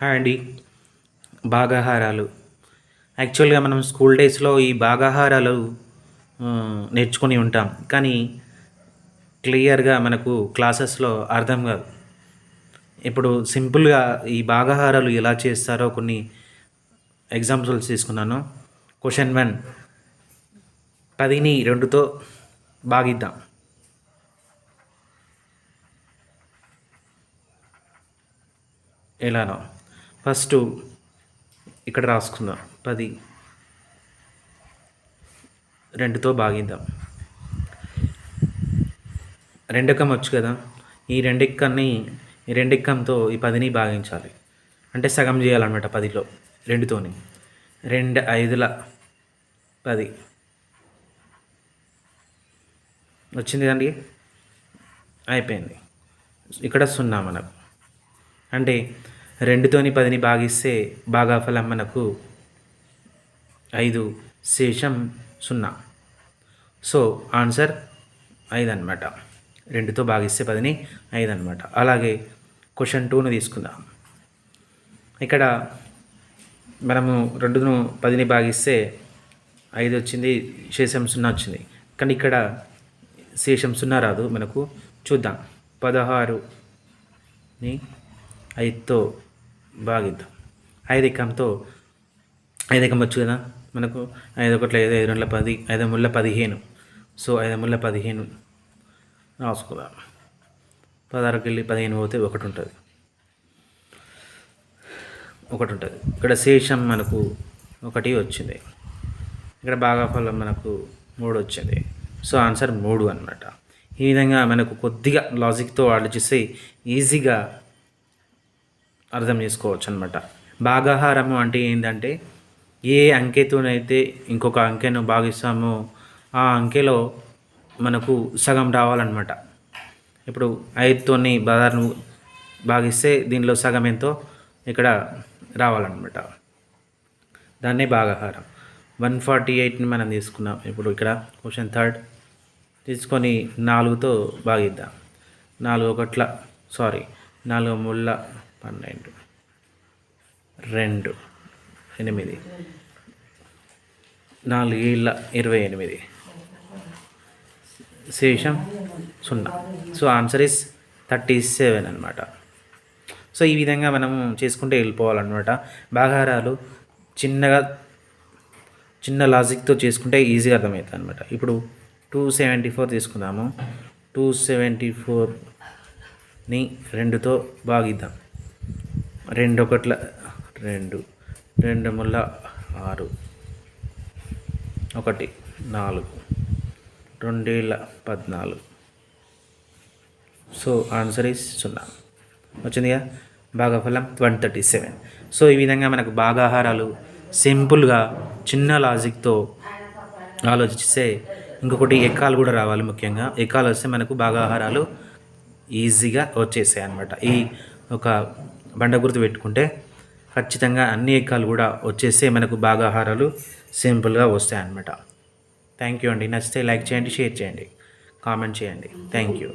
Hi అండి. భాగాహారాలు యాక్చువల్గా మనం స్కూల్ డేస్లో ఈ భాగాహారాలు నేర్చుకుని ఉంటాం. కానీ క్లియర్గా మనకు క్లాసెస్లో అర్థం కాదు. ఇప్పుడు సింపుల్గా ఈ భాగాహారాలు ఎలా చేస్తారో కొన్ని ఎగ్జాంపుల్స్ తీసుకున్నాను. క్వశ్చన్ వన్ పదిని రెండుతో భాగిద్దాం. ఎలానో? ఫస్ట్ ఇక్కడ రాసుకుందాం పది. రెండుతో భాగిద్దాం రెండెక్కం వచ్చు కదా. ఈ రెండెక్కని ఈ రెండెక్కంతో ఈ పదిని భాగించాలి అంటే సగం చేయాలన్నమాట పదిలో రెండుతోని. రెండు ఐదుల పది. వచ్చింది అండి అయిపోయింది. ఇక్కడ సున్నా మనకు. అంటే రెండుతోని పదిని భాగిస్తే భాగాఫలం మనకు ఐదు శేషం సున్నా. సో ఆన్సర్ ఐదు అనమాట రెండుతో భాగిస్తే పదిని ఐదు అనమాట అలాగే క్వశ్చన్ టూను తీసుకుందాం. ఇక్కడ మనము రెండును పదిని భాగిస్తే ఐదు వచ్చింది శేషం సున్నా వచ్చింది. కానీ ఇక్కడ శేషం సున్నా రాదు మనకు చూద్దాం. పదహారుని ఐదుతో భాగిద్దాం ఐదు ఎక్కంతో ఐదు ఎక్కం వచ్చు కదా మనకు? ఐదు ఒకట్ల ఐదు ఐదు వందల పది ఐదు ముళ్ళ పదిహేను. సో ఐదు ముళ్ళ పదిహేను రాసుకుందాం పదహారుకి వెళ్ళి పదిహేను పోతే ఒకటి ఉంటుంది ఒకటి ఉంటుంది ఇక్కడ శేషం మనకు ఒకటి వచ్చింది. ఇక్కడ భాగాఫలం మనకు మూడు వచ్చింది. సో ఆన్సర్ మూడు అన్నమాట. ఈ విధంగా మనకు కొద్దిగా లాజిక్తో ఆలోచిస్తే ఈజీగా అర్థం చేసుకోవచ్చు అనమాట భాగాహారము అంటే ఏంటంటే ఏ అంకెతోనైతే ఇంకొక అంకెను భాగిస్తామో ఆ అంకెలో మనకు సగం రావాలన్నమాట. ఇప్పుడు ఐదుతోని బదార్ను భాగిస్తే దీనిలో సగం ఎంతో ఇక్కడ రావాలన్నమాట. దాన్నే భాగాహారం వన్ ఫార్టీ ఎయిట్ని మనం తీసుకున్నాం. ఇప్పుడు ఇక్కడ క్వశ్చన్ థర్డ్. తీసుకొని నాలుగుతో భాగిద్దాం. నాలుగు ఒకట్ల సారీ నాలుగు ముళ్ళ పన్నెండు. రెండు. ఎనిమిది. నాలుగేళ్ళ ఇరవై ఎనిమిది. శేషం సున్నా. So answer is thirty seven అనమాట సో ఈ విధంగా మనం చేసుకుంటే వెళ్ళిపోవాలన్నమాట. బాగారాలు చిన్నగా చిన్న లాజిక్తో చేసుకుంటే ఈజీగా అర్థమవుతుంది అనమాట ఇప్పుడు టూ సెవెంటీ ఫోర్ తీసుకుందాము. టూ సెవెంటీ ఫోర్ని రెండుతో భాగిద్దాం. రెండు ఒకట్ల రెండు రెండు ముళ్ళ ఆరు ఒకటి నాలుగు రెండేళ్ళ పద్నాలుగు. సో ఆన్సర్ ఈస్ సున్నా. వచ్చిందిగా భాగఫలం వన్ థర్టీ సెవెన్. సో ఈ విధంగా మనకు భాగాహారాలు సింపుల్గా చిన్న లాజిక్తో ఆలోచిస్తే ఇంకొకటి ఎక్కాలు కూడా రావాలి ముఖ్యంగా. ఎక్కాలు వస్తే మనకు భాగాహారాలు ఈజీగా వచ్చేసాయి అనమాట ఈ ఒక బండ గుర్తు పెట్టుకుంటే ఖచ్చితంగా అన్ని ఎక్కాలు కూడా వచ్చేస్తే మనకు భాగాహారాలు సింపుల్గా వస్తాయి అన్నమాట థ్యాంక్ యూ అండి. నచ్చితే లైక్ చేయండి షేర్ చేయండి. కామెంట్ చేయండి. Thank you